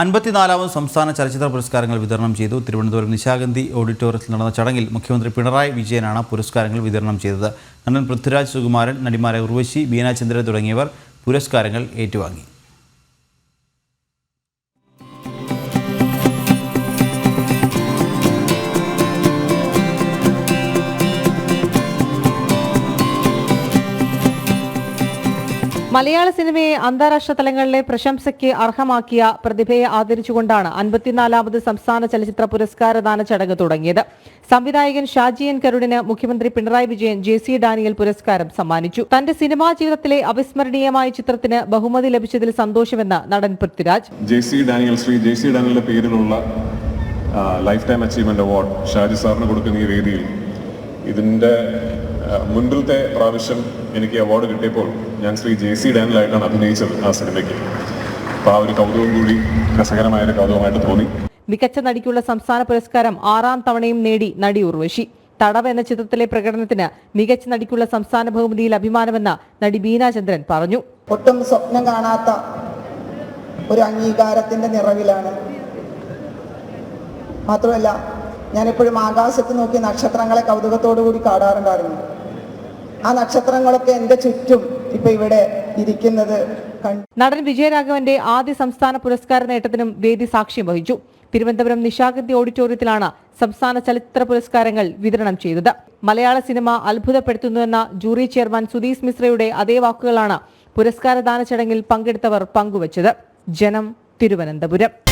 അൻപത്തിനാലാമത് സംസ്ഥാന ചലച്ചിത്ര പുരസ്കാരങ്ങൾ വിതരണം ചെയ്തു തിരുവനന്തപുരം നിശാഗന്ധി ഓഡിറ്റോറിയത്തിൽ നടന്ന ചടങ്ങിൽ മുഖ്യമന്ത്രി പിണറായി വിജയനാണ് പുരസ്കാരങ്ങൾ വിതരണം ചെയ്തത്. നടൻ പൃഥ്വിരാജ് സുകുമാരൻ നടിമാരെ ഉർവശി ബീനാചന്ദ്രൻ തുടങ്ങിയവർ പുരസ്കാരങ്ങൾ ഏറ്റുവാങ്ങി. മലയാള സിനിമയെ അന്താരാഷ്ട്ര തലങ്ങളിലെ പ്രശംസയ്ക്ക് അർഹമാക്കിയ പ്രതിഭയെ ആദരിച്ചുകൊണ്ടാണ് അൻപത്തിനാലാമത് സംസ്ഥാന ചലച്ചിത്ര പുരസ്കാരദാന ചടങ്ങ് തുടങ്ങിയത്. സംവിധായകൻ ഷാജി എൻ കരുടിന് മുഖ്യമന്ത്രി പിണറായി വിജയൻ ജെ സി ഡാനിയൽ പുരസ്കാരം സമ്മാനിച്ചു. തന്റെ സിനിമാ ജീവിതത്തിലെ അവിസ്മരണീയമായ ചിത്രത്തിന് ബഹുമതി ലഭിച്ചതിൽ സന്തോഷമെന്ന് നടൻ Prithviraj. J C Daniel Shri J C ഡാനിയലിന്റെ പേരിലുള്ള lifetime achievement award Shaji സാറിന് കൊടുക്കുന്ന ഈ വേദിയിൽ ഇതിന്റെ മുൻപിലത്തെ പ്രാവശ്യം എനിക്ക് അവാർഡ് കിട്ടിയപ്പോൾ ഞാൻ ശ്രീ ജെ സി ഡാനിലായിട്ടാണ് അഭിനയിച്ചത് ആ സിനിമയ്ക്ക്. അപ്പോൾ ആ ഒരു കൗതുകം കൂടി രസകരമായ ഒരു കൗതുകമായിട്ട് തോന്നി. മികച്ച നടിക്കുള്ള സംസ്ഥാന പുരസ്കാരം ആറാം തവണയും നേടി നടി ഉർവശി. തടവ് എന്ന ചിത്രത്തിലെ പ്രകടനത്തിന് മികച്ച നടിക്കുള്ള സംസ്ഥാന ബഹുമതിയിൽ അഭിമാനമെന്ന് നടി ബീനാചന്ദ്രൻ പറഞ്ഞു. ഒട്ടും സ്വപ്നം കാണാത്ത ഒരു അംഗീകാരത്തിന്റെ നിറവിലാണ്. മാത്രമല്ല ഞാനെപ്പോഴും ആകാശത്ത് നോക്കി നക്ഷത്രങ്ങളെ കൗതുകത്തോടു കൂടി കാണാറുണ്ടായിരുന്നു ആ നക്ഷത്രങ്ങളൊക്കെ എന്റെ ചുറ്റും ഇപ്പൊ ഇവിടെ ഇരിക്കുന്നത് നടൻ വിജയരാഘവന്റെ ആദ്യ സംസ്ഥാന പുരസ്കാര നേട്ടത്തിനും വേദി സാക്ഷ്യം വഹിച്ചു. തിരുവനന്തപുരം നിശാഗന്ധി ഓഡിറ്റോറിയത്തിലാണ് സംസ്ഥാന ചലച്ചിത്ര പുരസ്കാരങ്ങൾ വിതരണം ചെയ്തത്. മലയാള സിനിമ അത്ഭുതപ്പെടുത്തുന്നുവെന്ന ജൂറി ചെയർമാൻ സുധീഷ് മിശ്രയുടെ അതേ വാക്കുകളാണ് പുരസ്കാരദാന ചടങ്ങിൽ പങ്കെടുത്തവർ പങ്കുവച്ചത്. ജനം തിരുവനന്തപുരം.